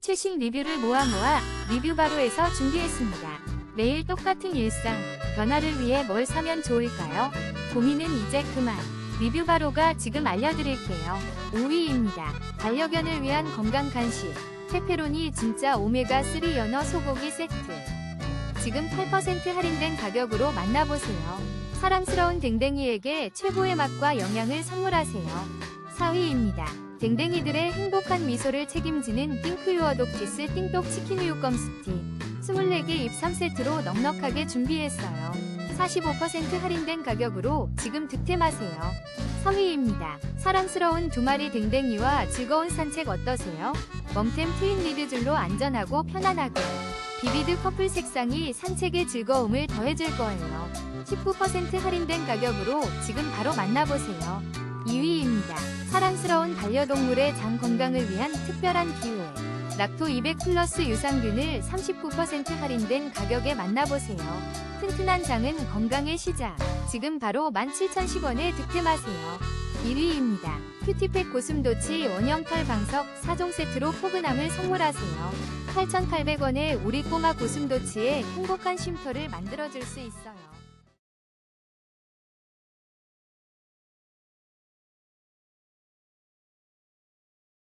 최신 리뷰를 모아 모아 리뷰바로에서 준비했습니다. 매일 똑같은 일상, 변화를 위해 뭘 사면 좋을까요? 고민은 이제 그만. 리뷰바로가 지금 알려드릴게요. 5위입니다. 반려견을 위한 건강 간식. 페페로니 진짜 오메가3 연어 소고기 세트. 지금 8% 할인된 가격으로 만나보세요. 사랑스러운 댕댕이에게 최고의 맛과 영양을 선물하세요. 4위입니다. 댕댕이들의 행복한 미소를 책임지는 띵크유어 독티스 띵똑 치킨우유 껌 스틱 24개 입 3세트로 넉넉하게 준비했어요. 45% 할인된 가격으로 지금 득템하세요. 3위입니다. 사랑스러운 두 마리 댕댕이와 즐거운 산책 어떠세요? 멍템 트윈 리드줄로 안전하고 편안하게 비비드 커플 색상이 산책의 즐거움을 더해줄 거예요. 19% 할인된 가격으로 지금 바로 만나보세요. 2위입니다. 사랑스러운 반려동물의 장 건강을 위한 특별한 기회. 락토 200 플러스 유산균을 39% 할인된 가격에 만나보세요. 튼튼한 장은 건강의 시작. 지금 바로 17,010원에 득템하세요. 1위입니다. 큐티팩 고슴도치 원형 털 방석 4종 세트로 포근함을 선물하세요. 8,800원에 우리 꼬마 고슴도치의 행복한 쉼터를 만들어줄 수 있어요.